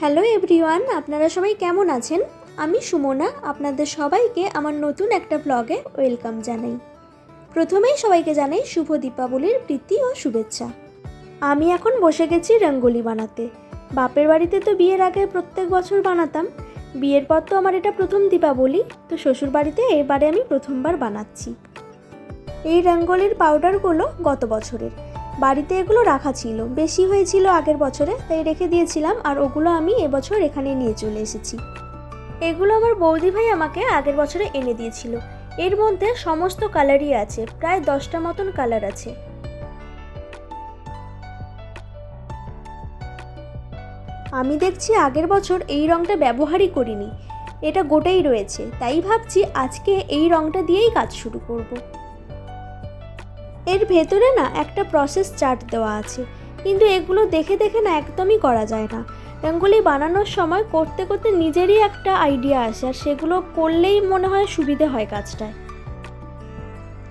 Hello everyone, আপনারা সবাই কেমন আছেন? আমি সুমনা, আপনাদের সবাইকে আমার নতুন একটা ব্লগে ওয়েলকাম জানাই। প্রথমেই সবাইকে জানাই শুভ দীপাবলির প্রীতি ও শুভেচ্ছা। আমি এখন বসে গেছি রঙ্গোলি বানাতে। বাপের বাড়িতে তো বিয়ের আগে প্রত্যেক বছর বানাতাম। বিয়ের পর তো আমার এটা প্রথম দীপাবলি, তো শ্বশুর বাড়িতে এবারে আমি প্রথমবার বানাচ্ছি। এই রঙ্গোলির পাউডারগুলো গত বছরের। বাড়িতে এগুলো রাখা ছিল। বেশি হয়েছিল আগের বছরে, তাই রেখে দিয়েছিলাম আর ওগুলো আমি এবছর এখানে নিয়ে চলে এসেছি। এগুলো আমার বৌদি ভাই আমাকে আগের বছরে এনে দিয়েছিল। এর মধ্যে সমস্ত কালারই আছে, প্রায় দশটা মতন কালার আছে। আমি দেখছি আগের বছর এই রঙটা ব্যবহারই করিনি। এটা গোটাই রয়েছে, তাই ভাবছি আজকে এই রঙটা দিয়েই কাজ শুরু করব। এর ভেতরে না একটা প্রসেস চার্ট দেওয়া আছে। কিন্তু এগুলো দেখে দেখে না একদমই করা যায় না। রঙ্গোলি বানানোর সময় করতে করতে নিজেরই একটা আইডিয়া আসে আর সেগুলো করলেই মনে হয় সুবিধে হয় কাজটায়।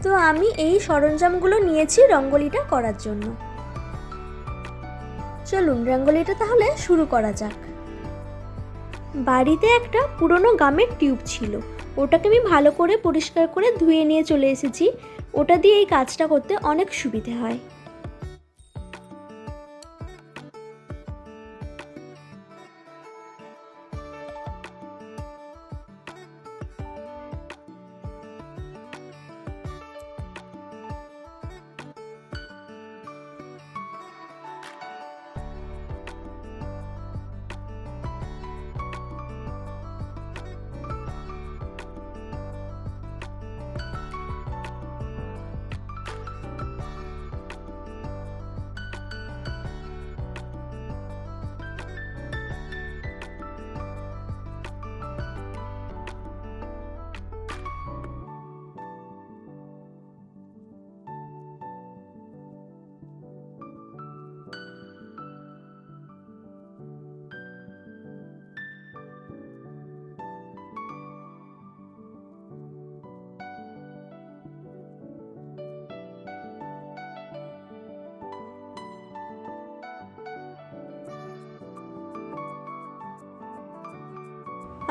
তো আমি এই সরঞ্জামগুলো নিয়েছি রঙ্গোলিটা করার জন্য। চলুন রঙ্গোলিটা তাহলে শুরু করা যাক। বাড়িতে একটা পুরনো গামের টিউব ছিল। ওটাকে আমি ভালো করে পরিষ্কার করে ধুয়ে নিয়ে চলে এসেছি। ওটা দিয়ে এই কাজটা করতে অনেক সুবিধে হয়।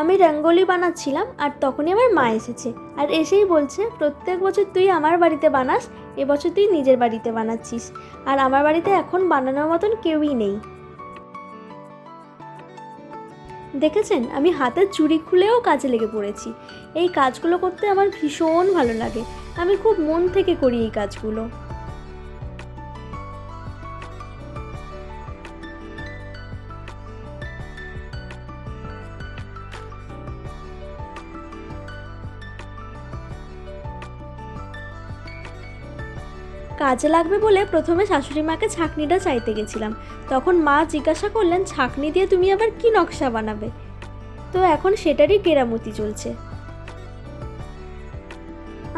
আমি রঙ্গোলি বানাচ্ছিলাম আর তখনই আমার মা এসেছে আর এসেই বলছে, প্রত্যেক বছর তুই আমার বাড়িতে বানাস এবছর তুই নিজের বাড়িতে বানাচ্ছিস আর আমার বাড়িতে এখন বানানোর মতন কেউই নেই। দেখেছেন? আমি হাতের চুড়ি খুলেও কাজে লেগে পড়েছি। এই কাজগুলো করতে আমার ভীষণ ভালো লাগে। আমি খুব মন থেকে করি এই কাজগুলো। কাজে লাগবে বলে প্রথমে শাশুড়ি মাকে ছাকনিটা চাইতে গেছিলাম। তখন মা জিজ্ঞাসা করলেন, ছাকনি দিয়ে তুমি আবার কি নকশা বানাবে? তো এখন সেটারই কেরামতি চলছে।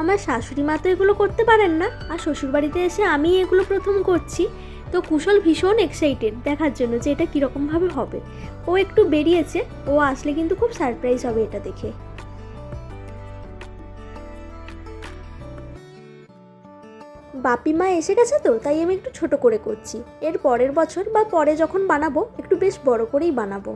আমার শাশুড়ি মা তো এগুলো করতে পারেন না, আর শ্বশুরবাড়িতে এসে আমি এগুলো প্রথম করছি। তো কুশল ভীষণ এক্সাইটেড দেখার জন্য যে এটা কীরকমভাবে হবে। ও একটু বেরিয়েছে, ও আসলে কিন্তু খুব সারপ্রাইজ হবে এটা দেখে। বাপি মা এসে গেছে তো, তাই আমি একটু ছোট করে করছি। এর পরের বছর বা পরে যখন বানাবো, একটু বেশ বড় করেই বানাবো।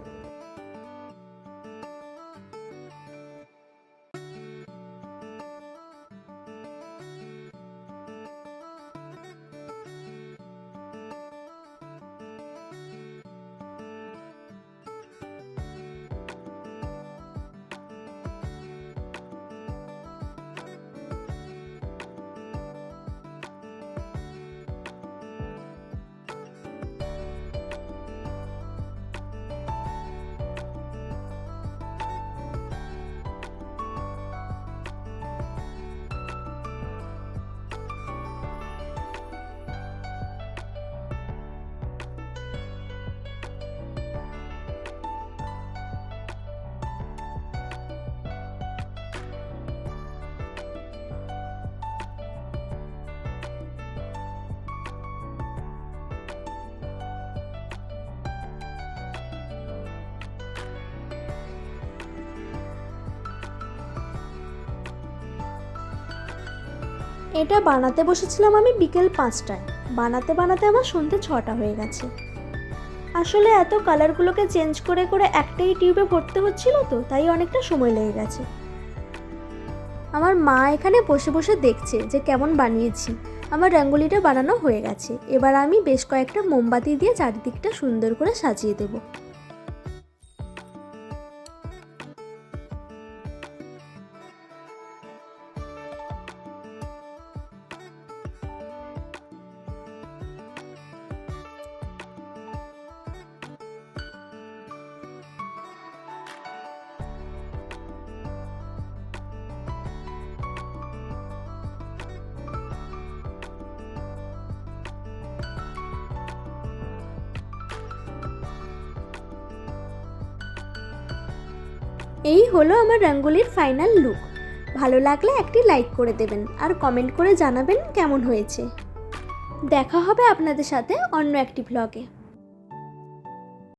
এটা বানাতে বসেছিলাম আমি বিকেল পাঁচটায়। বানাতে বানাতে আমার সন্ধ্যে ছটা হয়ে গেছে। আসলে এত কালারগুলোকে চেঞ্জ করে করে একটাই টিউবে ভরতে হচ্ছিল তো, তাই অনেকটা সময় লেগে গেছে। আমার মা এখানে বসে বসে দেখছে যে কেমন বানিয়েছি। আমার রঙ্গোলিটা বানানো হয়ে গেছে। এবার আমি বেশ কয়েকটা মোমবাতি দিয়ে চারিদিকটা সুন্দর করে সাজিয়ে দেবো। এই হলো আমার রঙ্গোলির ফাইনাল লুক। ভালো লাগলে একটি লাইক করে দেবেন আর কমেন্ট করে জানাবেন কেমন হয়েছে। দেখা হবে আপনাদের সাথে অন্য একটি ভ্লগে